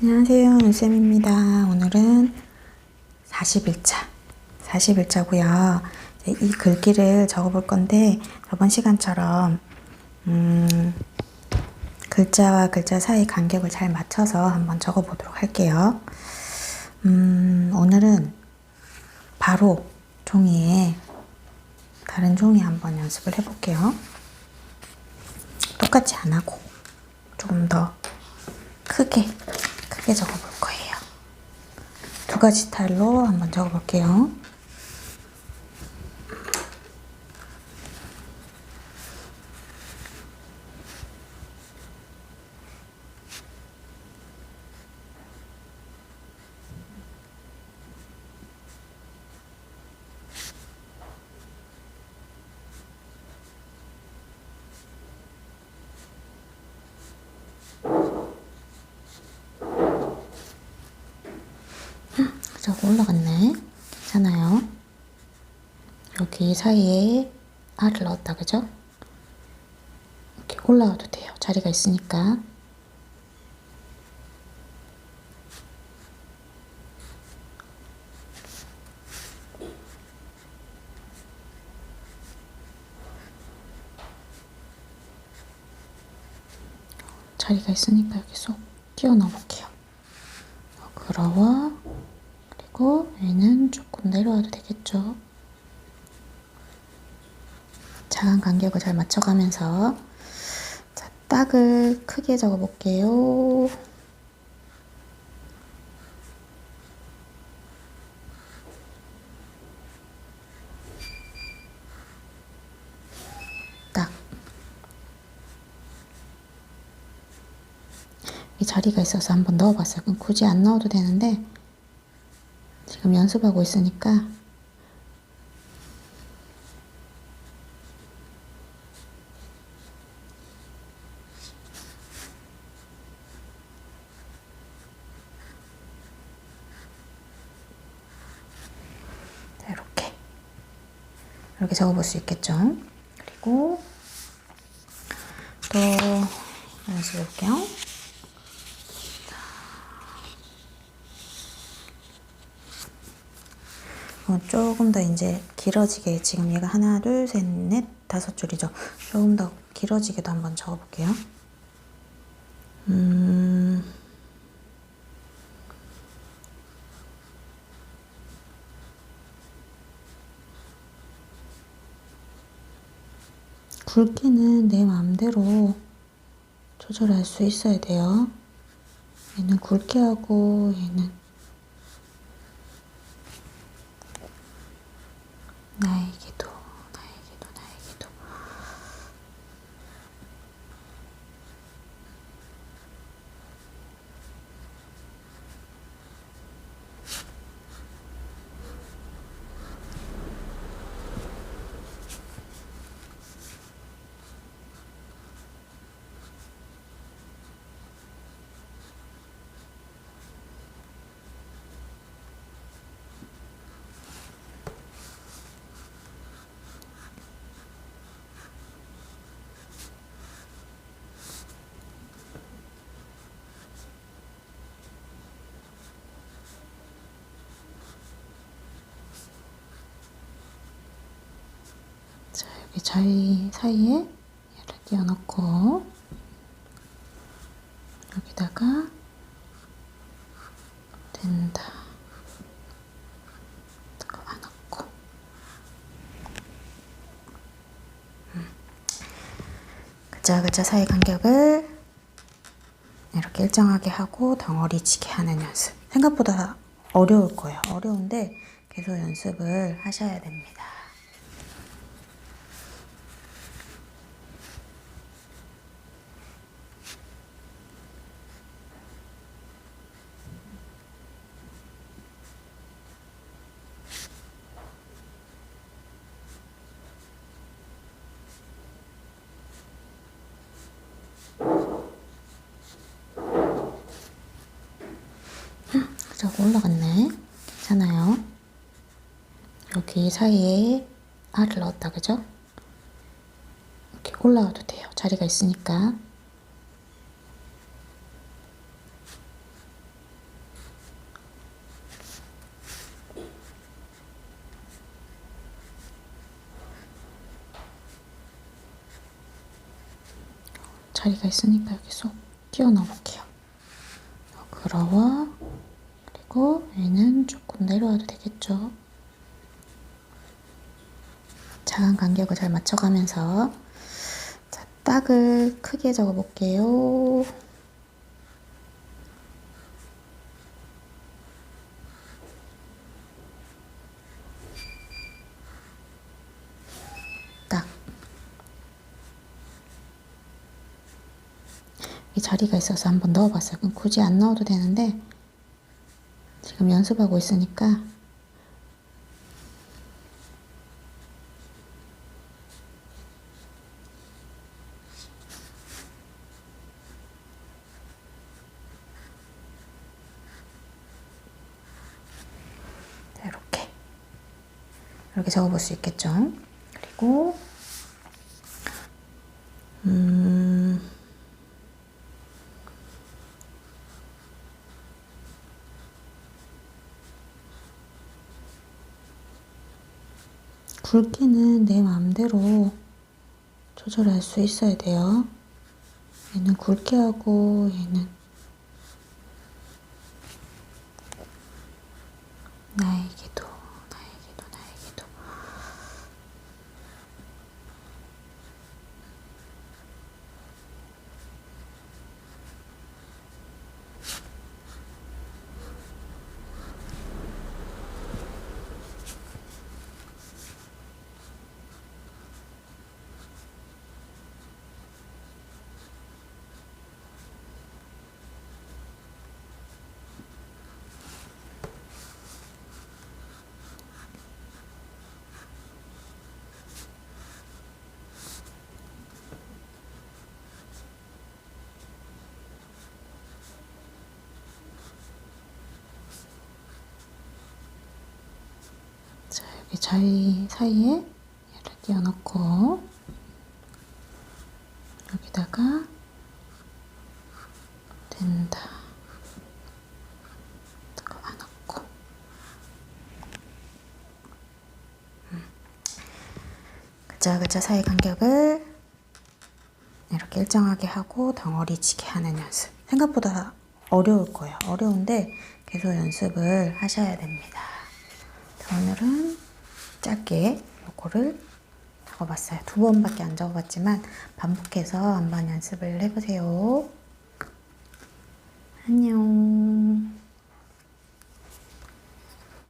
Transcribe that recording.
안녕하세요. 윤쌤입니다. 오늘은 40일차. 40일차고요. 이 글귀를 적어볼 건데 저번 시간처럼 음, 글자와 글자 사이 간격을 잘 맞춰서 한번 적어보도록 할게요. 음, 오늘은 바로 종이에 다른 종이 한번 연습을 해볼게요. 똑같이 안 하고 조금 더 크게 크게 적어볼 거예요. 두 가지 스타일로 한번 적어볼게요. 저거 올라갔네. 괜찮아요. 여기 사이에 알을 넣었다, 그죠? 이렇게 올라와도 돼요. 자리가 있으니까. 자리가 있으니까 여기 쏙 끼워 넣어볼게요. 그러와 그리고 얘는 조금 내려와도 되겠죠. 자간 간격을 잘 맞춰가면서 자, 딱을 크게 적어볼게요. 딱. 이 자리가 있어서 한번 넣어봤어요. 굳이 안 넣어도 되는데 지금 연습하고 있으니까 자, 이렇게 이렇게 적어볼 수 있겠죠. 그리고 또 연습해 볼게요. 어, 조금 더 이제 길어지게 지금 얘가 하나 둘 셋 넷 다섯 줄이죠. 조금 더 길어지게도 한번 적어볼게요. 음. 굵기는 내 마음대로 조절할 수 있어야 돼요. 얘는 굵게 하고 얘는 나에게도 나에게도 나에게도 자 여기 자리 사이에 얘를 끼워 넣고 여기다가 된다. 잠깐만 넣고. 글자 사이 간격을 이렇게 일정하게 하고 덩어리지게 하는 연습. 생각보다 어려울 거예요. 어려운데 계속 연습을 하셔야 됩니다 올라갔네. 괜찮아요. 여기 사이에 알을 넣었다, 그죠? 이렇게 올라와도 돼요. 자리가 있으니까. 자리가 있으니까 여기 쏙 끼워 넣어볼게요. 그러워. 그리고 얘는 조금 내려와도 되겠죠. 자간 간격을 잘 맞춰가면서 자, 딱을 크게 적어볼게요. 딱. 이 자리가 있어서 한번 넣어봤어요. 굳이 안 넣어도 되는데 지금 연습하고 있으니까 자, 이렇게 이렇게 적어볼 수 있겠죠. 그리고 음. 굵기는 내 마음대로 조절할 수 있어야 돼요. 얘는 굵게 하고 얘는 자리 사이에 얘를 띄워놓고 여기다가 된다. 그어놓고. 그자 그자 사이 간격을 이렇게 일정하게 하고 덩어리지게 하는 연습. 생각보다 어려울 거예요. 어려운데 계속 연습을 하셔야 됩니다. 자, 오늘은 짧게 요거를 적어봤어요. 두 번밖에 안 적어봤지만 반복해서 한번 연습을 해보세요. 안녕.